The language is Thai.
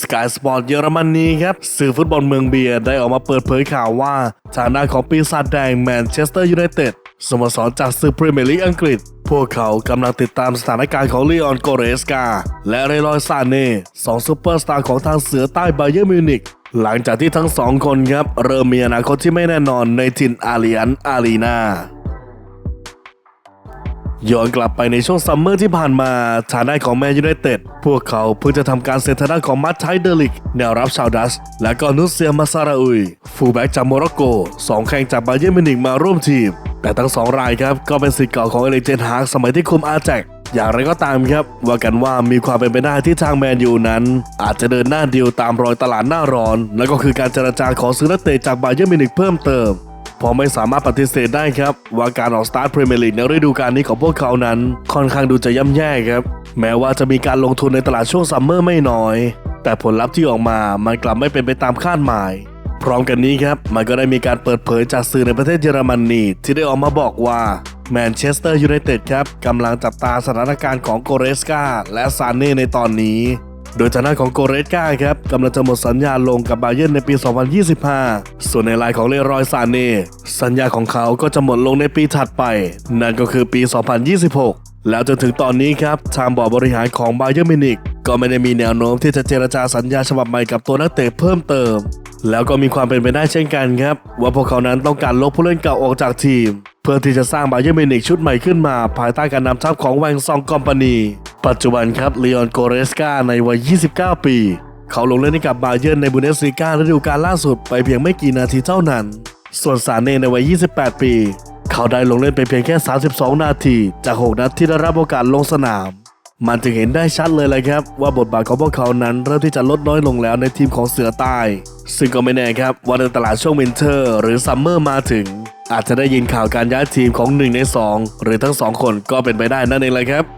สกายสปอร์ตเยอรมนีครับสื่อฟุตบอลเมืองเบียร์ได้ออกมาเปิดเผยข่าวว่า ทางด้านของปีศาจแดงแมนเชสเตอร์ยูไนเต็ดสโมสรจากศึกพรีเมียร์ลีกอังกฤษ พวกเขากำลังติดตามสถานการณ์ของลีออนโกเรสกา และเรลอยซาเน่สองซูเปอร์สตาร์ของทางเสือใต้ไบเยอร์มิวนิกหลังจากที่ทั้งสองคนครับ เริ่มมีอนาคตที่ไม่แน่นอนในถิ่นอาลียนอารีนา ย้อนกลับไปในช่วงซัมเมอร์ที่ผ่านมาทางด้านของแมนยูไนเต็ดพวกเขาเพิ่งจะทำการเซ็นทางด้านของมัตไทเดลิก แนวรับชาวดัชและก็นุสเซียมาซาราอุย ฟูลแบ็กจากโมร็อกโกสองแข่งจากบาเยิร์มิวนิกมาร่วมทีม แต่ทั้งสองรายครับ ก็เป็นสิทธิ์เก่าของเอลิเทนฮากสมัยที่คุมอาแจกอย่างไรก็ตามครับ ว่ากันว่ามีความเป็นไปได้ที่ทางแมนยูนั้น อาจจะเดินหน้าดีลตามรอยตลาดหน้าร้อน และก็คือการเจรจาขอซื้อนักเตะจากบาเยิร์มิวนิกเพิ่มเติม พอไม่สามารถปฏิเสธได้ครับ ว่าการออกสตาร์ทพรีเมียร์ลีกในฤดูกาลนี้ของพวกเขานั้น ค่อนข้างดูจะย่ำแย่ครับ แม้ว่าจะมีการลงทุนในตลาดช่วงซัมเมอร์ไม่น้อย แต่ผลลัพธ์ที่ออกมามันกลับไม่เป็นไปตามคาดหมาย พร้อมกันนี้ครับมันก็ได้มีการเปิดเผยจากสื่อในประเทศเยอรมนีที่ได้ออกมาบอกว่าแมนเชสเตอร์ยูไนเต็ดครับกำลังจับตาสถานการณ์ของโกเรสกาและซานเน่ในตอนนี้ โดยทางด้านของโกเรสกาครับกำลังจะหมดสัญญาลงกับบาเยนในปี 2025 ส่วนในรายของเลรอยซานเน่สัญญาของเขาก็จะหมดลงในปีถัดไป นั่นก็คือปี 2026 แล้วจนถึงตอนนี้ครับทางบอร์ดบริหารของบาเยิร์นมินิกก็ไม่ได้มีแนวโน้มที่จะเจรจาสัญญาฉบับใหม่กับตัวนักเตะเพิ่มเติม แล้วก็มีความเป็นไปได้เช่นกันครับ ว่าพวกเขานั้นต้องการลบผู้เล่นเก่าออกจากทีม เพื่อที่จะสร้างบาเยิร์นมินิกชุดใหม่ขึ้นมา ภายใต้การนำทัพของแวงซองคอมพานี ปัจจุบันครับลีออนโกเรสกาในวัย 29 ปี เขาลงเล่นให้กับบาเยิร์นในบุนเดสลีกาฤดูกาลล่าสุดไปเพียงไม่กี่นาทีเท่านั้น ส่วนซาเน่ในวัย 28 ปี เขาได้ลงเล่นไปเพียงแค่ 32 นาที จาก 6 นัดที่ได้รับโอกาสลงสนาม มันจึงเห็นได้ชัดเลยแหละครับ ว่าบทบาทของพวกเขานั้นเริ่มที่จะลดน้อยลงแล้วในทีมของเสือใต้ ซึ่งก็ไม่แน่ครับว่าในตลาดช่วงวินเทอร์ หรือซัมเมอร์มาถึงอาจจะได้ยินข่าวการย้ายทีมของหนึ่งในสองหรือทั้งสองคนก็เป็นไปได้นั่นเองเลยครับ